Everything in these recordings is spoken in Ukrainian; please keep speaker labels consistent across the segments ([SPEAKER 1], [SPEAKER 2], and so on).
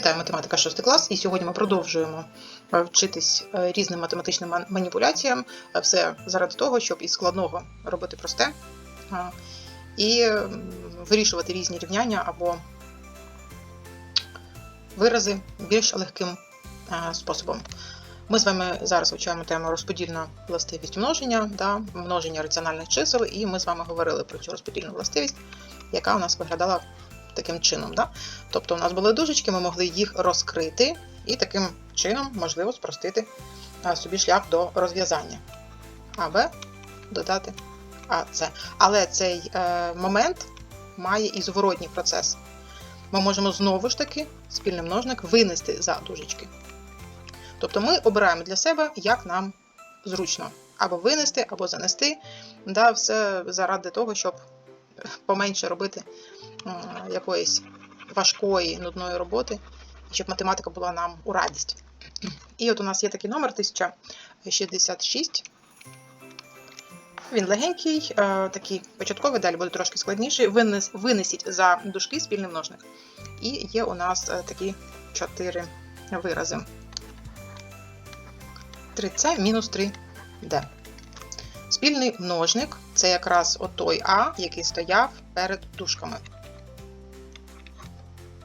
[SPEAKER 1] Вітаю, математика 6 клас, і сьогодні ми продовжуємо е, вчитись е, різним математичним маніпуляціям. Е, Все заради того, щоб із складного робити просте і вирішувати різні рівняння або вирази більш легким способом. Ми з вами зараз вивчаємо тему розподільна властивість множення, да, множення раціональних чисел, і ми з вами говорили про цю розподільну властивість, яка у нас виглядала таким чином. Да? Тобто у нас були дужечки, ми могли їх розкрити і таким чином можливо спростити собі шлях до розв'язання. АБ додати АЦ. Але цей е, момент має і зворотній процес. Ми можемо знову ж таки спільний множник винести за дужечки. Тобто ми обираємо для себе, як нам зручно. Або винести, або занести. Да, все заради того, щоб поменше робити якоїсь важкої, нудної роботи, і щоб математика була нам у радість. І от у нас є такий номер 1066. Він легенький, е, такий початковий, далі буде трошки складніший. Винес, винесіть за дужки спільний множник. І є у нас е, такі чотири вирази. 3c мінус 3d. Спільний множник це якраз отой А, який стояв перед дужками.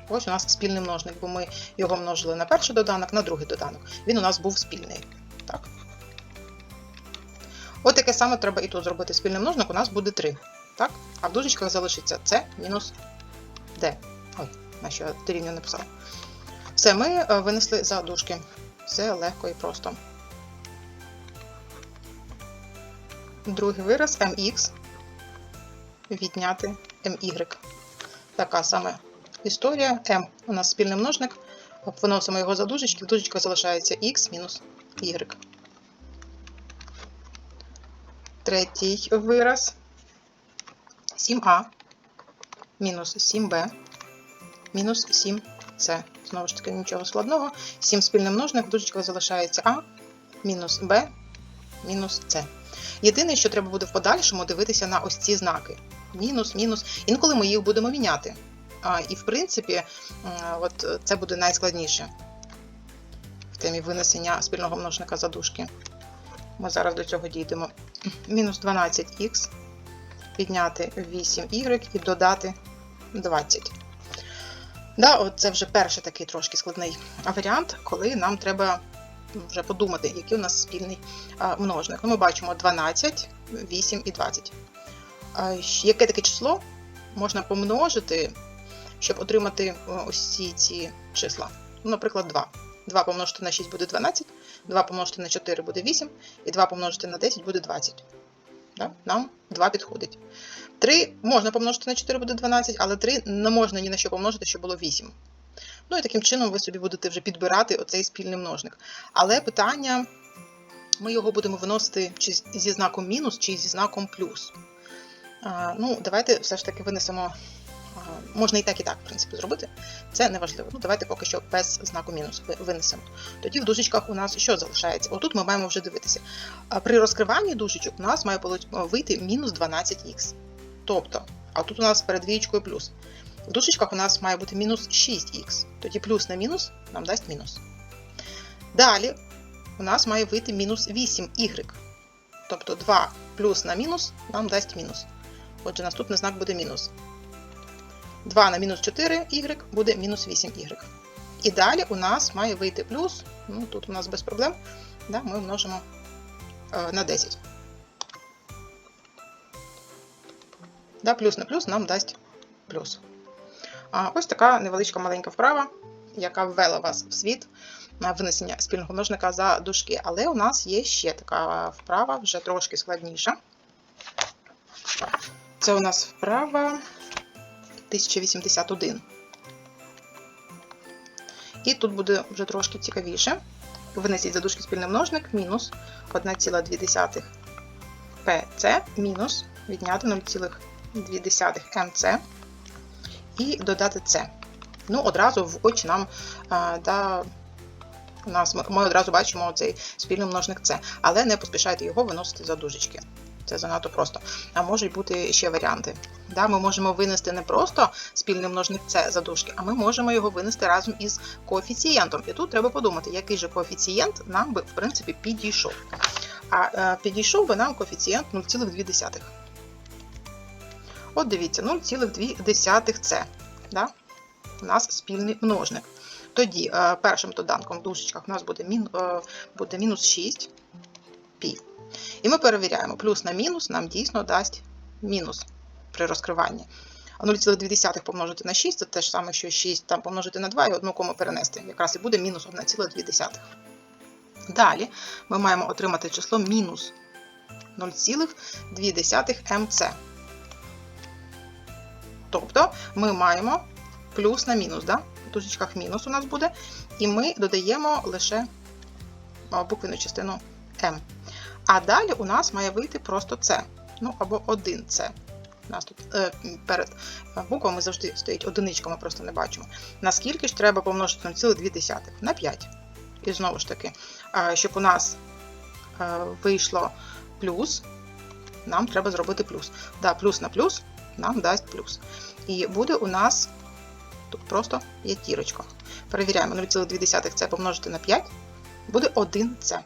[SPEAKER 1] Ось у нас спільний множник, бо ми його множили на перший доданок, на другий доданок. Він у нас був спільний. Так? От таке саме треба і тут зробити спільний множник, у нас буде 3. Так? А в дужечках залишиться С мінус D. Ой, на що я дорівнюю написала. Все, ми е, винесли за дужки. Все легко і просто. Другий вираз mx відняти my. Така саме історія. m у нас спільний множник. Виносимо його за дужечки, в дужечках залишається x мінус y. Третій вираз 7a мінус 7b мінус 7c. Знову ж таки, нічого складного. 7 спільний множник, в дужечках залишається a мінус b мінус c. Єдине, що треба буде в подальшому дивитися на ось ці знаки. Мінус, мінус. Інколи ми їх будемо міняти. І, в принципі, от це буде найскладніше в темі винесення спільного множника за дужки. Ми зараз до цього дійдемо. Мінус 12х, підняти 8y і додати 20. Да, от це вже перший такий трошки складний варіант, коли нам треба вже подумати, який у нас спільний множник. Ну, Ми бачимо 12, 8 і 20. А, Яке таке число можна помножити, щоб отримати о, ось ці, ці числа? Ну, наприклад, 2. 2 помножити на 6 буде 12, 2 помножити на 4 буде 8, і 2 помножити на 10 буде 20. Да? Нам 2 підходить. 3 можна помножити на 4 буде 12, але 3 не можна ні на що помножити, щоб було 8. Ну і таким чином ви собі будете вже підбирати оцей спільний множник. Але питання, ми його будемо виносити чи зі знаком мінус, чи зі знаком плюс. А, ну, давайте все ж таки винесемо. Можна і так, і так, в принципі, зробити. Це не важливо. Ну, давайте поки що без знаку мінус винесемо. Тоді в дужечках у нас що залишається? Отут ми маємо вже дивитися. При розкриванні дужечок у нас має вийти мінус 12х. Тобто, а тут у нас перед двієчкою плюс. В дужечках у нас має бути мінус 6х. Тоді плюс на мінус нам дасть мінус. Далі у нас має вийти мінус 8y. Тобто 2 плюс на мінус нам дасть мінус. Отже, наступний знак буде мінус. 2 на мінус 4y буде мінус 8y. І далі у нас має вийти плюс. Ну, тут у нас без проблем. Да, ми множимо е, на 10. Да, плюс на плюс нам дасть плюс. А ось така невеличка маленька вправа, яка ввела вас в світ на винесення спільного множника за дужки. Але у нас є ще така вправа, вже трошки складніша. Це у нас вправа 1081. І тут буде вже трошки цікавіше. Винесіть за дужки спільний множник мінус 1,2 pc мінус відняти 0,2 mc і додати це. Ну, одразу в очі нам а, да, нас, ми одразу бачимо цей спільний множник С, але не поспішайте його виносити за дужечки. Це занадто просто. А можуть бути ще варіанти. Да, ми можемо винести не просто спільний множник С за дужки, а ми можемо його винести разом із коефіцієнтом. І тут треба подумати, який же коефіцієнт нам би, в принципі, підійшов. А е, підійшов би нам коефіцієнт 0,2. От дивіться, 0,2 це. Да? У нас спільний множник. Тоді е, першим доданком в дужечках у нас буде, мін, е, буде мінус 6 пі. І ми перевіряємо, плюс на мінус нам дійсно дасть мінус при розкриванні. А 0,2 помножити на 6 це те ж саме, що 6 там помножити на 2 і одну кому перенести. Якраз і буде мінус 1,2. Далі ми маємо отримати число мінус 0,2 МЦ. Тобто ми маємо плюс на мінус. Да? В дужечках мінус у нас буде, і ми додаємо лише буквену частину М. А далі у нас має вийти просто С. Ну або 1С. У нас тут е, перед буквами завжди стоїть одиничка, ми просто не бачимо. Наскільки ж треба помножити 0,2? На 5. І знову ж таки, е, щоб у нас е, вийшло плюс, нам треба зробити плюс. Да, плюс на плюс нам дасть плюс. І буде у нас тут просто п'ятірочка. Перевіряємо 0,2 це помножити на 5, буде 1 це.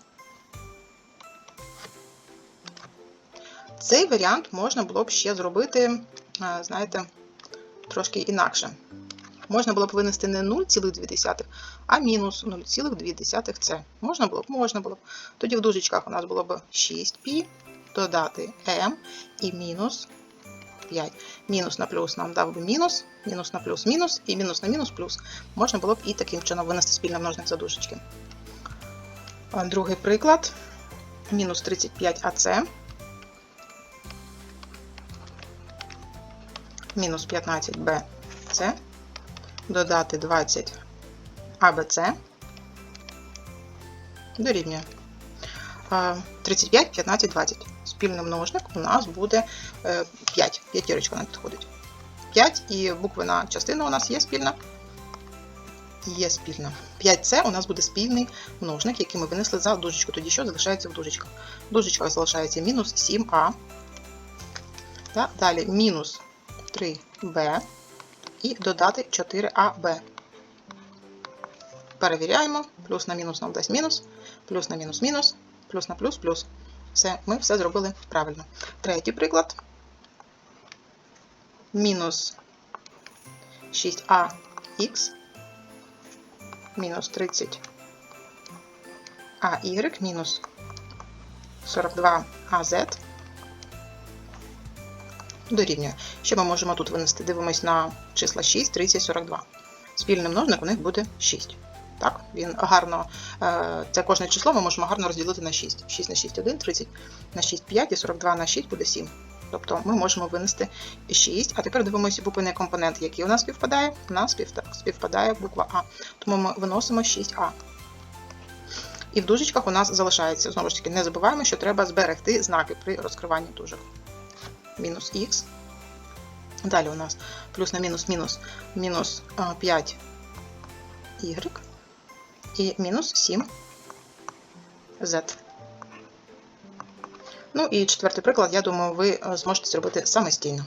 [SPEAKER 1] Цей варіант можна було б ще зробити, е, знаєте, трошки інакше. Можна було б винести не 0,2, а мінус 0,2 це. Можна було б? Можна було б. Тоді в дужечках у нас було б 6π, додати m і мінус 5. Мінус на плюс нам дав би мінус, мінус на плюс мінус, і мінус на мінус плюс. Можна було б і таким чином винести спільний множник за дужечки. Другий приклад. Мінус 35 АЦ. Мінус 15 БЦ. Додати 20 АБЦ. Дорівнює. 35, 15, 20. Спільний множник у нас буде е, 5. П'ятірочка нам підходить. 5 і буквена частина у нас є спільна. Є спільна. 5С у нас буде спільний множник, який ми винесли за дужечку. Тоді що залишається в дужечках? В дужечках залишається мінус 7а. Далі мінус 3b і додати 4аб. Перевіряємо. Плюс на мінус нам дасть мінус, плюс на мінус мінус, плюс на плюс плюс. Все, ми все зробили правильно. Третій приклад. Мінус 6ах мінус 30 АY мінус 42АZ дорівнює. Що ми можемо тут винести? Дивимось на числа 6, 30, 42. Спільний множник у них буде 6. Так, він гарно, е, це кожне число ми можемо гарно розділити на 6. 6 на 6 1, 30 на 6 5 і 42 на 6 буде 7. Тобто ми можемо винести 6. А тепер дивимося буквений компонент, який у нас співпадає. У нас співпадає буква А. Тому ми виносимо 6А. І в дужечках у нас залишається. Знову ж таки, не забуваємо, що треба зберегти знаки при розкриванні дужок. Мінус х. Далі у нас плюс на мінус мінус мінус 5 y і мінус 7 z. Ну і четвертий приклад, я думаю, ви зможете зробити самостійно.